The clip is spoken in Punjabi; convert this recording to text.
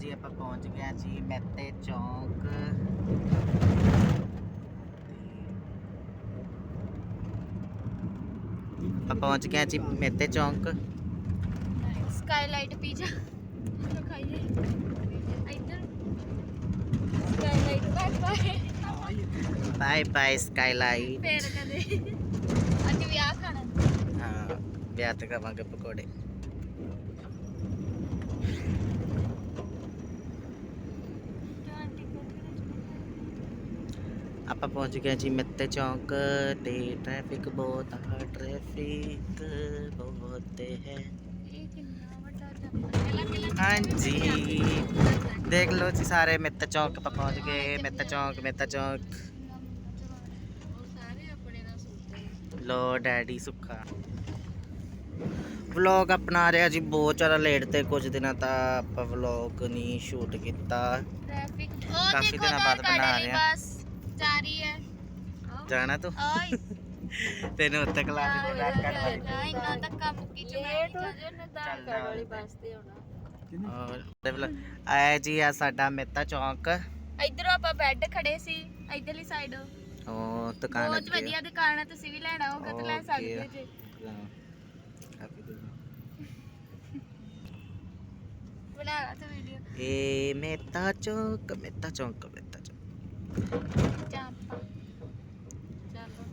ਜੀ ਆਪਾਂ ਪਹੁੰਚ ਗਏ ਜੀ ਮਹਿਤੇ ਚੌਂਕ। ਆਪਾਂ ਪਹੁੰਚ ਗਏ ਜੀ ਮਹਿਤੇ ਚੌਂਕ। ਸਕਾਈਲਾਈਟ ਪੀਜ਼ਾ ਖਾਈਏ। ਇੱਧਰ। Skylight bye bye bye bye Skylight ਫੇਰ ਕਦੇ। ਅੱਜ ਵਿਆਹ ਖਾਣਾ। ਹਾਂ ਵਿਆਹ ਤੇ ਖਾਵਾਂਗੇ ਪਕੌੜੇ। ਆਪਾਂ ਪਹੁੰਚ ਗਏ ਜੀ ਮਿੱਤੇ ਚੌਂਕ ਤੇ ਟ੍ਰੈਫਿਕ ਬਹੁਤ ਆ ਟ੍ਰੈਫਿਕ ਬਹੁਤ ਹੈ। ਇਹ ਕਿੰਨਾ ਵੱਡਾ ਜੰਗਲ ਪਹਿਲਾਂ ਪਹਿਲਾਂ ਹਾਂਜੀ ਦੇਖ ਲਓ ਜੀ ਸਾਰੇ ਮਿੱਤੇ ਚੌਂਕ ਆਪਾਂ ਪਹੁੰਚ ਗਏ ਮਿੱਤੇ ਚੌਂਕ ਮਿੱਤੇ ਚੌਂਕ। ਉਹ ਸਾਰੇ ਆਪਣੇ ਨਾਲ ਸੁਣਦੇ ਲੋ ਡੈਡੀ ਸੁੱਖਾ। ਵਲੌਗ ਆਪਣਾ ਰਿਹਾ ਜੀ ਬਹੁਤ ਜ਼ਿਆਦਾ ਲੇਟ ਤੇ ਕੁਝ ਦਿਨਾਂ ਤਾਂ ਆਪਾਂ ਵਲੌਗ ਨਹੀਂ ਸ਼ੂਟ ਕੀਤਾ। ਟ੍ਰੈਫਿਕ ਉਹ ਕਾਫੀ ਦੇਖੋ ਦਿਨਾਂ ਬਾਅਦ ਆਧਾਰ ਕਾਰਡ ਬਣਾ ਵਾਲੀ ਰਹੇ ਆ। ਬੱਸ ਜਾ ਰਹੀ ਹੈ। ਜਾਣਾ ਤੂੰ? ਓਏ ਤੈਨੂੰ ਉੱਤੇ ਕਲਾ ਕੇ ਦੇਣਾ ਕਰ ਵਾਲੀ ਜਾ ਇੰਨਾ ਧੱਕਾ ਮੁੱਕੀ ਚ ਮੈਂ ਨਹੀਂ ਚੱਲ ਜਾ ਵਾਲੀ ਬੱਸ ਤੇ ਆਉਣਾ। ਔਰ ਦੇਵਲ ਆਇਆ ਜੀ ਆ ਸਾਡਾ ਮਿੱਤਾ ਚੌਂਕ। ਇਧਰੋਂ ਆਪਾਂ ਬੈੱਡ ਖੜੇ ਸੀ ਇਧਰਲੀ ਸਾਈਡ ਉਹ ਦੁਕਾਨ ਬਹੁਤ ਵਧੀਆ ਦੁਕਾਨ ਹੈ ਤੁਸੀਂ ਵੀ ਲੈਣਾ ਹੋਗਾ ਤਾਂ ਲੈ. ਸਕਦੇ ਹੋ ਜੀ। ਬਣਾ ਲਾ ਤੂੰ ਵੀਡੀਓ ਇਹ ਮਿੱਤਾ ਚੌਂਕ ਮਿੱਤਾ ਚੌਂਕ। ਮਿੱਤਾ ਚੌਂਕ ਚਾਂਪਾ